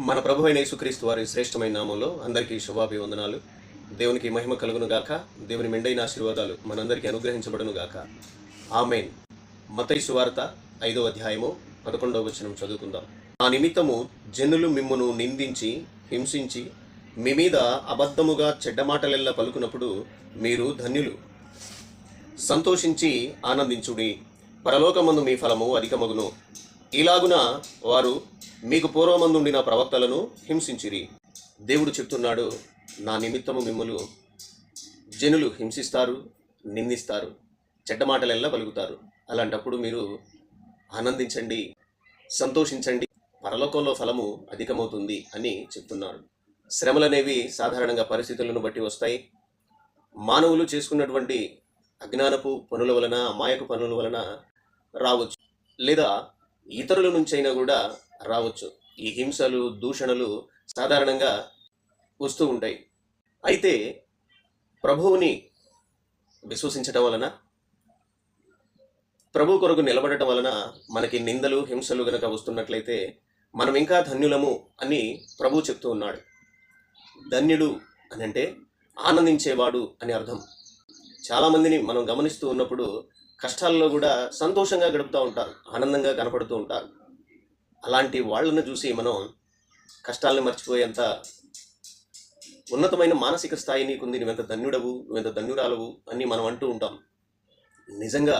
మన ప్రభు అయిన యేసుక్రీస్తు వారి శ్రేష్టమైన నామంలో అందరికీ శుభాభివందనాలు. దేవునికి మహిమ కలుగును గాక. దేవుని మెండైన ఆశీర్వాదాలు మనందరికీ అనుగ్రహించబడును గాక. ఆమెన్. మతైసు వార్త ఐదో అధ్యాయము పదకొండవ వచనం చదువుకుందాం. ఆ నిమిత్తము జనులు మిమ్మును నిందించి హింసించి మీ మీద అబద్ధముగా చెడ్డ మాటలెల్లా పలుకున్నప్పుడు మీరు ధన్యులు. సంతోషించి ఆనందించుడి. పరలోకమందు మీ ఫలము అధికమగును. ఇలాగున వారు మీకు పూర్వమందుండిన ప్రవక్తలను హింసించిరి. దేవుడు చెప్తున్నాడు నా నిమిత్తము మిమ్మల్ని జనులు హింసిస్తారు నిందిస్తారు చెడ్డ మాటలెల్లా పలుకుతారు. అలాంటప్పుడు మీరు ఆనందించండి సంతోషించండి పరలోకంలో ఫలము అధికమవుతుంది అని చెప్తున్నారు శ్రమలనేవి సాధారణంగా పరిస్థితులను బట్టి వస్తాయి. మానవులు చేసుకున్నటువంటి అజ్ఞానపు పనుల వలన అమాయక పనుల వలన రావచ్చు. లేదా ఇతరుల నుంచైనా కూడా రావచ్చు. ఈ హింసలు దూషణలు సాధారణంగా వస్తూ ఉంటాయి. అయితే ప్రభువుని విశ్వసించటం వలన ప్రభు కొరకు నిలబడటం వలన మనకి నిందలు హింసలు గనక వస్తున్నట్లయితే మనం ఇంకా ధన్యులము అని ప్రభు చెప్తూ ఉన్నాడు. ధన్యుడు అని అంటే ఆనందించేవాడు అని అర్థం. చాలామందిని మనం గమనిస్తూ ఉన్నప్పుడు కష్టాల్లో కూడా సంతోషంగా గడుపుతూ ఉంటారు ఆనందంగా కనపడుతూ ఉంటారు. అలాంటి వాళ్ళను చూసి మనం కష్టాలను మర్చిపోయేంత ఉన్నతమైన మానసిక స్థాయి నీకుంది నువ్వెంత ధన్యుడవు నువ్వెంత ధన్యురాలవు అని మనం అంటూ ఉంటాం. నిజంగా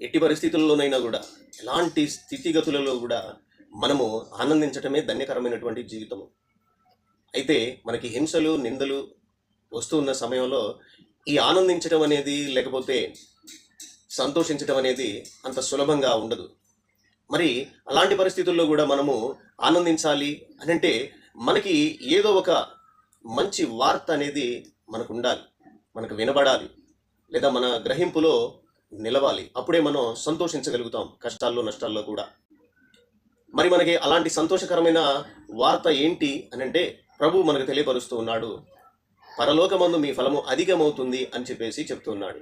ఎట్టి పరిస్థితుల్లోనైనా కూడా ఎలాంటి స్థితిగతులలో కూడా మనము ఆనందించటమే ధన్యకరమైనటువంటి జీవితము. అయితే మనకి హింసలు నిందలు వస్తున్న సమయంలో ఈ ఆనందించడం అనేది లేకపోతే సంతోషించడం అనేది అంత సులభంగా ఉండదు. మరి అలాంటి పరిస్థితుల్లో కూడా మనము ఆనందించాలి అని అంటే మనకి ఏదో ఒక మంచి వార్త అనేది మనకు ఉండాలి మనకు వినబడాలి లేదా మన గ్రహింపులో నిలవాలి. అప్పుడే మనం సంతోషించగలుగుతాం కష్టాల్లో నష్టాల్లో కూడా. మరి మనకి అలాంటి సంతోషకరమైన వార్త ఏంటి అని అంటే ప్రభు మనకు తెలియపరుస్తూ ఉన్నాడు. పరలోకమందు మీ ఫలము అధికమవుతుంది అని చెప్పేసి చెప్తున్నాడు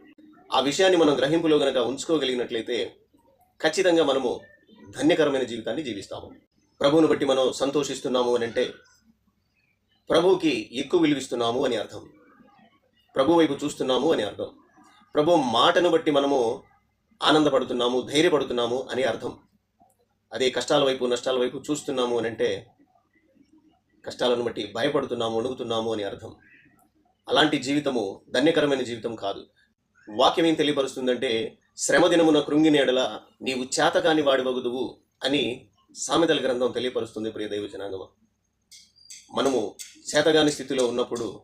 ఆ విషయాన్ని మనం గ్రహింపులో గనక ఉంచుకోగలిగినట్లయితే ఖచ్చితంగా మనము ధన్యకరమైన జీవితాన్ని జీవిస్తాము. ప్రభువును బట్టి మనం సంతోషిస్తున్నాము అని అంటే ప్రభువుకి ఎక్కువ విలువిస్తున్నాము అని అర్థం. ప్రభు వైపు చూస్తున్నాము అని అర్థం. ప్రభు మాటను బట్టి మనము ఆనందపడుతున్నాము ధైర్యపడుతున్నాము అని అర్థం. అదే కష్టాల వైపు నష్టాల వైపు చూస్తున్నాము అని అంటే కష్టాలను బట్టి భయపడుతున్నాము అణుగుతున్నాము అని అర్థం. అలాంటి జీవితము ధన్యకరమైన జీవితం కాదు. వాక్యం ఏం తెలియపరుస్తుందంటే శ్రమ దినమున కృంగినేడల నీవు చేతకాని వాడివగుదువు అని సామెతల గ్రంథం తెలియపరుస్తుంది ప్రియ దైవ జనాంగమ మనము చేతగాని స్థితిలో ఉన్నప్పుడు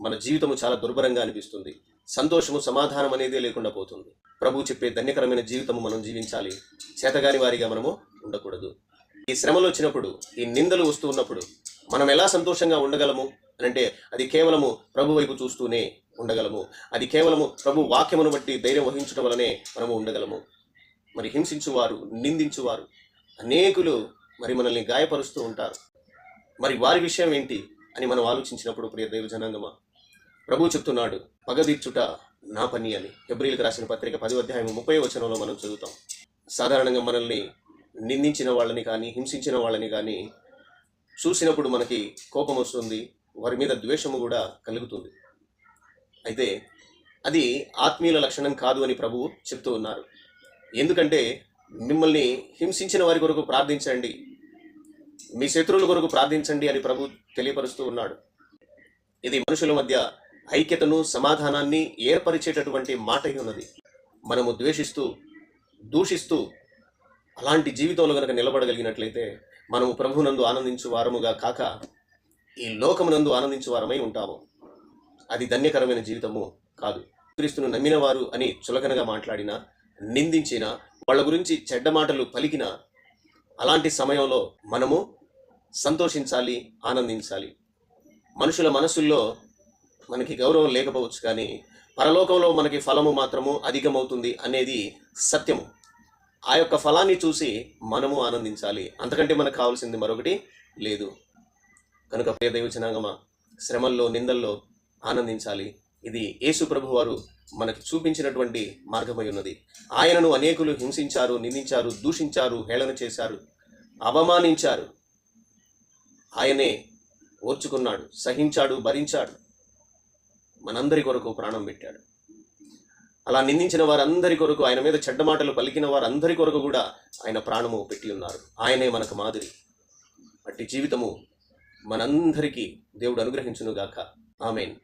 మన జీవితము చాలా దుర్భరంగా అనిపిస్తుంది. సంతోషము సమాధానం అనేది లేకుండా పోతుంది. ప్రభు చెప్పే ధన్యకరమైన జీవితము మనం జీవించాలి. చేతగాని వారిగా మనము ఉండకూడదు. ఈ శ్రమలు వచ్చినప్పుడు ఈ నిందలు వస్తూ ఉన్నప్పుడు మనం ఎలా సంతోషంగా ఉండగలము అని అంటే అది కేవలము ప్రభు వైపు చూస్తూనే ఉండగలము. అది కేవలము ప్రభు వాక్యమును బట్టి ధైర్యం వహించడం వలనే మనము ఉండగలము. మరి హింసించువారు నిందించువారు అనేకులు మరి మనల్ని గాయపరుస్తూ ఉంటారు. మరి వారి విషయం ఏంటి అని మనం ఆలోచించినప్పుడు ప్రియ దైవ జనాంగమా ప్రభు చెప్తున్నాడు పగదీర్చుట నా పని అని. ఫిబ్రిల్కి రాసిన పత్రిక పది అధ్యాయం ముప్పై వచనంలో మనం చదువుతాం. సాధారణంగా మనల్ని నిందించిన వాళ్ళని కానీ హింసించిన వాళ్ళని కానీ చూసినప్పుడు మనకి కోపం వస్తుంది వారి మీద ద్వేషము కూడా కలుగుతుంది. అయితే అది ఆత్మీయుల లక్షణం కాదు అని ప్రభువు చెప్తూ ఉన్నారు. ఎందుకంటే మిమ్మల్ని హింసించిన వారి కొరకు ప్రార్థించండి. మీ శత్రువుల కొరకు ప్రార్థించండి అని ప్రభు తెలియపరుస్తూ ఉన్నాడు. ఇది మనుషుల మధ్య ఐక్యతను సమాధానాన్ని ఏర్పరిచేటటువంటి మాట ఉన్నది. మనము ద్వేషిస్తూ దూషిస్తూ అలాంటి జీవితంలో కనుక నిలబడగలిగినట్లయితే మనము ప్రభునందు ఆనందించు వారముగా కాక ఈ లోకమునందు ఆనందించు వారమై ఉంటాము. అది ధన్యకరమైన జీవితము కాదు. క్రీస్తును నమ్మిన వారు అని చులకనగా మాట్లాడిన నిందించిన వాళ్ళ గురించి చెడ్డ మాటలు పలికిన అలాంటి సమయంలో మనము సంతోషించాలి ఆనందించాలి. మనుషుల మనసుల్లో మనకి గౌరవం లేకపోవచ్చు కానీ పరలోకంలో మనకి ఫలము మాత్రము అధికమవుతుంది అనేది సత్యము. ఆ యొక్క ఫలాన్ని చూసి మనము ఆనందించాలి. అంతకంటే మనకు కావాల్సింది మరొకటి లేదు. కనుక ప్రియ దైవచనాగమ శ్రమల్లో నిందల్లో ఆనందించాలి. ఇది యేసు ప్రభు వారు మనకు చూపించినటువంటి మార్గమై ఉన్నది. ఆయనను అనేకులు హింసించారు నిందించారు దూషించారు హేళన చేశారు అవమానించారు. ఆయనే ఓర్చుకున్నాడు సహించాడు భరించాడు. మనందరి కొరకు ప్రాణం పెట్టాడు. అలా నిందించిన వారందరి కొరకు ఆయన మీద చెడ్డ మాటలు పలికిన వారందరి కొరకు కూడా ఆయన ప్రాణము పెట్టి ఉన్నారు. ఆయనే మనకు మాదిరి. అట్టి జీవితము మనందరికీ దేవుడు అనుగ్రహించునుగాక. ఆమెన్.